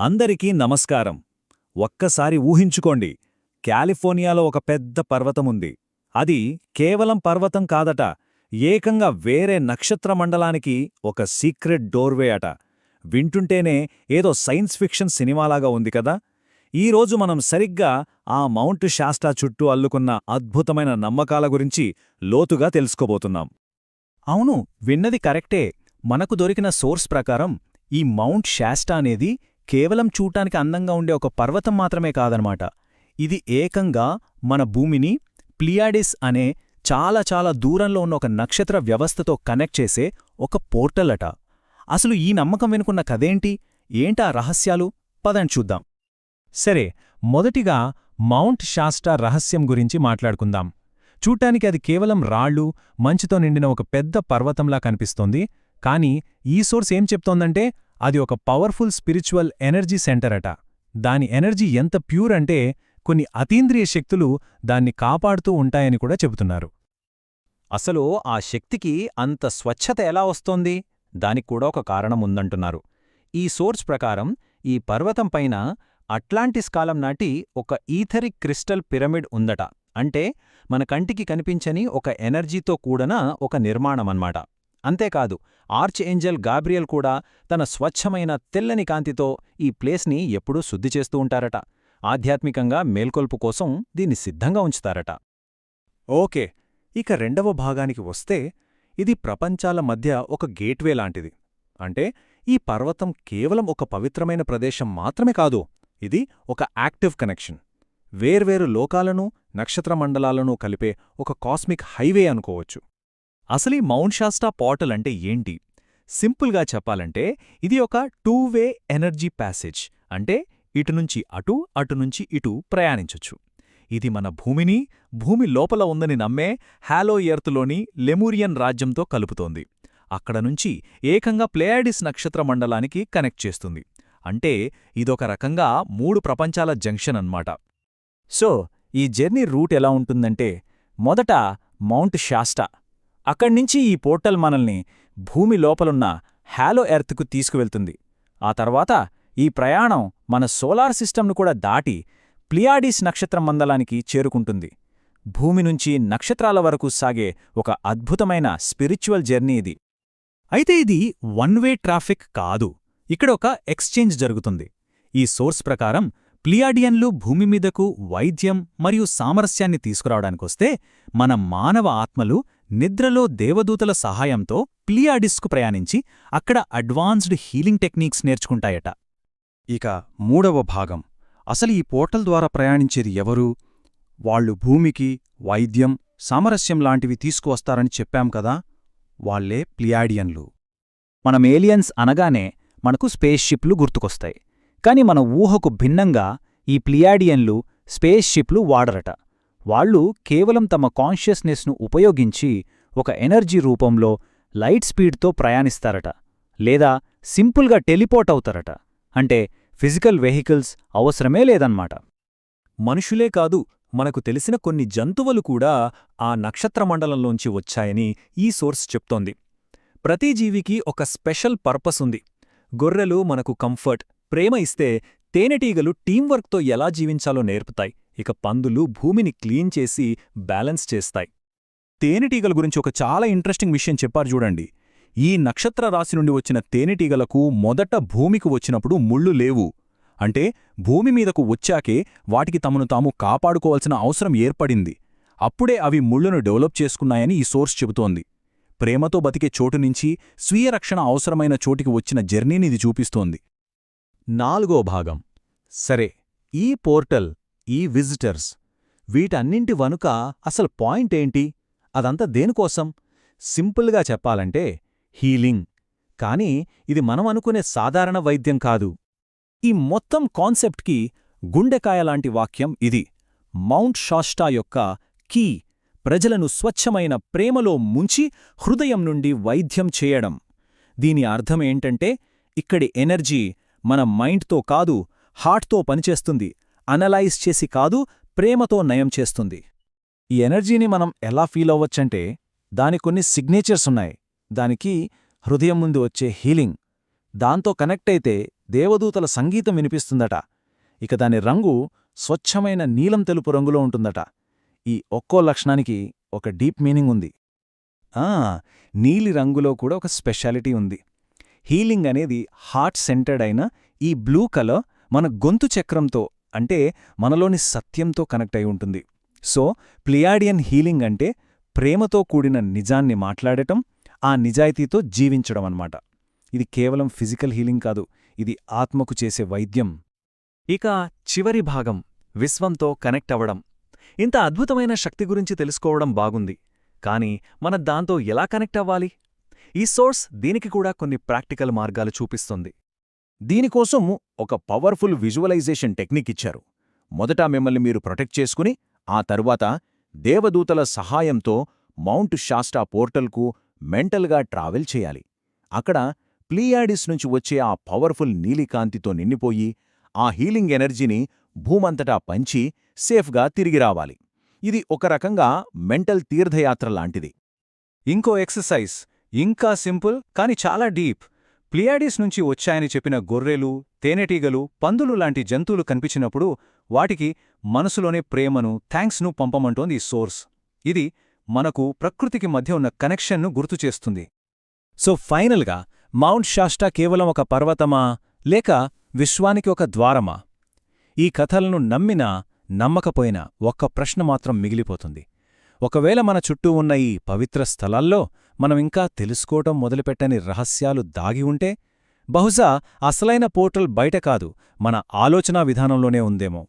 అందరికీ నమస్కారం. ఒక్కసారి ఊహించుకోండి. కాలిఫోర్నియాలో ఒక పెద్ద పర్వతముంది. అది కేవలం పర్వతం కాదట. ఏకంగా వేరే నక్షత్ర మండలానికి ఒక సీక్రెట్ డోర్వే అట. వింటుంటేనే ఏదో సైన్స్ ఫిక్షన్ సినిమాలాగా ఉంది కదా? ఈరోజు మనం సరిగ్గా ఆ మౌంట్ శాస్టా చుట్టూ అల్లుకున్న అద్భుతమైన నమ్మకాల గురించి లోతుగా తెలుసుకోబోతున్నాం. అవును విన్నది కరెక్టే. మనకు దొరికిన సోర్స్ ప్రకారం ఈ మౌంట్ శాస్టా అనేది కేవలం చూటానికి అందంగా ఉండే ఒక పర్వతం మాత్రమే కాదనమాట. ఇది ఏకంగా మన భూమిని ప్లియాడిస్ అనే చాలా చాలా దూరంలో ఉన్న ఒక నక్షత్ర వ్యవస్థతో కనెక్ట్ చేసే ఒక పోర్టల్ అట. అసలు ఈ నమ్మకం వెనుకున్న కథేంటి? ఏంటా రహస్యాలు? పదని చూద్దాం. సరే మొదటిగా మౌంట్ షాస్టా రహస్యం గురించి మాట్లాడుకుందాం. చూడ్డానికి అది కేవలం రాళ్ళు మంచుతో నిండిన ఒక పెద్ద పర్వతంలా కనిపిస్తోంది. కానీ ఈ సోర్స్ ఏం చెప్తోందంటే అది ఒక పవర్ఫుల్ స్పిరిచువల్ ఎనర్జీ సెంటర్ అట దాని ఎనర్జీ ఎంత ప్యూర్ అంటే కొన్ని అతీంద్రియ శక్తులు దాన్ని కాపాడుతూ ఉంటాయని కూడా చెబుతున్నారు. అసలు ఆ శక్తికి అంత స్వచ్ఛత ఎలా వస్తోంది? దానికి కూడా ఒక కారణం ఉందంటున్నారు. ఈ సోర్స్ ప్రకారం ఈ పర్వతం పైన అట్లాంటిస్ కాలం నాటి ఒక ఈథరిక్ క్రిస్టల్ పిరమిడ్ ఉందట. అంటే మన కంటికి కనిపించని ఒక ఎనర్జీతో కూడన ఒక నిర్మాణమన్మాట అంతేకాదు ఆర్చ్ ఏంజల్ గాబ్రియల్ కూడా తన స్వచ్ఛమైన తెల్లని కాంతితో ఈ ప్లేస్ని ఎప్పుడూ శుద్ధి చేస్తూ ఉంటారట. ఆధ్యాత్మికంగా మేల్కొల్పు కోసం దీన్ని సిద్ధంగా ఉంచుతారట. ఓకే ఇక రెండవ భాగానికి వస్తే ఇది ప్రపంచాల మధ్య ఒక గేట్వే లాంటిది. అంటే ఈ పర్వతం కేవలం ఒక పవిత్రమైన ప్రదేశం మాత్రమే కాదు ఇది ఒక యాక్టివ్ కనెక్షన్. వేర్వేరు లోకాలను నక్షత్రమండలాలను కలిపే ఒక కాస్మిక్ హైవే అనుకోవచ్చు. అసలీ మౌంట్ షాస్టా పోర్టల్ అంటే ఏంటి? సింపుల్గా చెప్పాలంటే ఇది ఒక టూ వే ఎనర్జీ ప్యాసేజ్. అంటే ఇటునుంచి అటు అటునుంచి ఇటు ప్రయాణించొచ్చు. ఇది మన భూమిని భూమి లోపల ఉందని నమ్మే హాలో ఎర్త్లోని లెమూరియన్ రాజ్యంతో కలుపుతోంది. అక్కడ నుంచి ఏకంగా ప్లేయాడిస్ నక్షత్ర మండలానికి కనెక్ట్ చేస్తుంది. అంటే ఇదొక రకంగా మూడు ప్రపంచాల జంక్షన్ అన్నమాట. సో ఈ జర్నీ రూట్ ఎలా ఉంటుందంటే మొదట మౌంట్ షాస్టా అక్కడ్నించి ఈ పోర్టల్ మనల్ని భూమి లోపలున్న హాలో ఎర్త్కు తీసుకువెళ్తుంది. ఆ తర్వాత ఈ ప్రయాణం మన సోలార్ సిస్టమ్ను కూడా దాటి ప్లియాడీస్ నక్షత్ర మండలానికి చేరుకుంటుంది. భూమి నుంచి నక్షత్రాల వరకు సాగే ఒక అద్భుతమైన స్పిరిచువల్ జర్నీ ఇది. అయితే ఇది వన్ వే ట్రాఫిక్ కాదు. ఇక్కడ ఒక ఎక్స్చేంజ్ జరుగుతుంది. ఈ సోర్స్ ప్రకారం ప్లియాడియన్లు భూమి మీదకు వైద్యం మరియు సామరస్యాన్ని తీసుకురావడానికొస్తే మన మానవ ఆత్మలు నిద్రలో దేవదూతల సహాయంతో ప్లియాడిస్కు ప్రయాణించి అక్కడ అడ్వాన్స్డ్ హీలింగ్ టెక్నిక్స్ నేర్చుకుంటాయట. ఇక మూడవ భాగం. అసలు ఈ పోర్టల్ ద్వారా ప్రయాణించేది ఎవరు? వాళ్ళు భూమికి వైద్యం సామరస్యం లాంటివి తీసుకువస్తారని చెప్పాం కదా? వాళ్ళే ప్లియాడియన్లు. మనం ఏలియన్స్ అనగానే మనకు స్పేస్ షిప్లు గుర్తుకొస్తాయి. కాని మన ఊహకు భిన్నంగా ఈ ప్లియాడియన్లు స్పేస్ షిప్లు వాడరట. వాళ్ళు కేవలం తమ కాన్షియస్నెస్ను ఉపయోగించి ఒక ఎనర్జీ రూపంలో లైట్ స్పీడ్తో ప్రయాణిస్తారట లేదా సింపుల్గా టెలిపోర్ట్ అవుతారట. అంటే ఫిజికల్ వెహికల్స్ అవసరమే లేదన్నమాట. మనుషులే కాదు మనకు తెలిసిన కొన్ని జంతువులు కూడా ఆ నక్షత్రమండలంలోంచి వచ్చాయని ఈ సోర్స్ చెప్తోంది. ప్రతి జీవికి ఒక స్పెషల్ పర్పస్ ఉంది. గొర్రెలు మనకు కంఫర్ట్ ప్రేమ ఇస్తే తేనెటీగలు టీంవర్క్తో ఎలా జీవించాలో నేర్పుతాయి. ఇక పందులు భూమిని క్లీన్ చేసి బ్యాలెన్స్ చేస్తాయి. తేనెటీగల గురించి ఒక చాలా ఇంట్రెస్టింగ్ విషయం చెప్పారు చూడండి. ఈ నక్షత్ర రాశి నుండి వచ్చిన తేనెటీగలకు మొదట భూమికి వచ్చినప్పుడు ముళ్ళు లేవు. అంటే భూమి మీదకు వచ్చాకే వాటికి తమను తాము కాపాడుకోవాల్సిన అవసరం ఏర్పడింది. అప్పుడే అవి ముళ్ళను డెవలప్ చేసుకున్నాయని ఈ సోర్స్ చెబుతోంది. ప్రేమతో బతికే చోటు నుంచి స్వీయ రక్షణ అవసరమైన చోటికి వచ్చిన జర్నీని ఇది చూపిస్తోంది. నాలుగో భాగం. సరే ఈ పోర్టల్ ఈ విజిటర్స్. వీటన్నింటి వనుక అసలు పాయింట్ ఏంటి? అదంతా దేనికోసం? సింపుల్గా చెప్పాలంటే హీలింగ్. కానీ ఇది మనం అనుకునే సాధారణ వైద్యం కాదు. ఈ మొత్తం కాన్సెప్ట్కి గుండెకాయలాంటి వాక్యం ఇది. మౌంట్ షాస్టా యొక్క కీ ప్రజలను స్వచ్ఛమైన ప్రేమలో ముంచి హృదయం నుండి వైద్యం చేయడం. దీని అర్థమేంటంటే ఇక్కడి ఎనర్జీ మన మైండ్తో కాదు హార్ట్తో పనిచేస్తుంది. అనలైజ్ చేసి కాదు ప్రేమతో నయం చేస్తుంది. ఈ ఎనర్జీని మనం ఎలా ఫీల్ అవ్వచ్చంటే దాని కొన్ని సిగ్నేచర్స్ ఉన్నాయి. దానికి హృదయం ముందు వచ్చే హీలింగ్. దాంతో కనెక్ట్ అయితే దేవదూతల సంగీతం వినిపిస్తుందట. ఇక దాని రంగు స్వచ్ఛమైన నీలం తెలుపు రంగులో ఉంటుందట. ఈ ఒక్కో లక్షణానికి ఒక డీప్ మీనింగ్ ఉంది. ఆ నీలి రంగులో కూడా ఒక స్పెషాలిటీ ఉంది. హీలింగ్ అనేది హార్ట్ సెంటర్డ్ అయిన ఈ బ్లూ కలర్ మన గొంతు చక్రంతో అంటే మనలోని సత్యంతో కనెక్ట్ అయి ఉంటుంది. సో ప్లియాడియన్ హీలింగ్ అంటే ప్రేమతో కూడిన నిజాన్ని మాట్లాడటం ఆ నిజాయితీతో జీవించడం అన్నమాట. ఇది కేవలం ఫిజికల్ హీలింగ్ కాదు ఇది ఆత్మకు చేసే వైద్యం. ఇక చివరి భాగం విశ్వంతో కనెక్ట్ అవ్వడం. ఇంత అద్భుతమైన శక్తి గురించి తెలుసుకోవడం బాగుంది. కానీ మన దాంతో ఎలా కనెక్ట్ అవ్వాలి? ఈ సోర్స్ దీనికి కూడా కొన్ని ప్రాక్టికల్ మార్గాలు చూపిస్తుంది. దీనికోసం ఒక పవర్ఫుల్ విజువలైజేషన్ టెక్నిక్ ఇచ్చారు. మొదట మిమ్మల్ని మీరు ప్రొటెక్ట్ చేసుకుని ఆ తరువాత దేవదూతల సహాయంతో మౌంట్ షాస్టా పోర్టల్కు మెంటల్గా ట్రావెల్ చేయాలి. అక్కడ ప్లీయాడిస్ నుంచి వచ్చే ఆ పవర్ఫుల్ నీలికాంతితో నిండిపోయి ఆ హీలింగ్ ఎనర్జీని భూమంతటా పంచి సేఫ్గా తిరిగి రావాలి. ఇది ఒక రకంగా మెంటల్ తీర్థయాత్ర లాంటిది. ఇంకో ఎక్సర్సైజ్ ఇంకా సింపుల్ కాని చాలా డీప్. ప్లియాడిస్ నుంచి వచ్చాయని చెప్పిన గొర్రెలు తేనెటీగలు పందులు లాంటి జంతువులు కనిపించినప్పుడు వాటికి మనసులోనే ప్రేమను థ్యాంక్స్ను పంపమంటోంది ఈ సోర్స్. ఇది మనకు ప్రకృతికి మధ్య ఉన్న కనెక్షన్ను గుర్తుచేస్తుంది సో ఫైనల్గా మౌంట్ షాస్టా కేవలం ఒక పర్వతమా లేక విశ్వానికి ఒక ద్వారమా? ఈ కథలను నమ్మినా నమ్మకపోయినా ఒక్క ప్రశ్న మాత్రం మిగిలిపోతుంది. ఒకవేళ మన చుట్టూ ఉన్న ఈ పవిత్ర స్థలాల్లో మనం ఇంకా తెలుసుకోవటం మొదలుపెట్టని రహస్యాలు దాగి ఉంటే బహుశా అసలైన పోర్టల్ బయట కాదు మన ఆలోచనా విధానంలోనే ఉందేమో.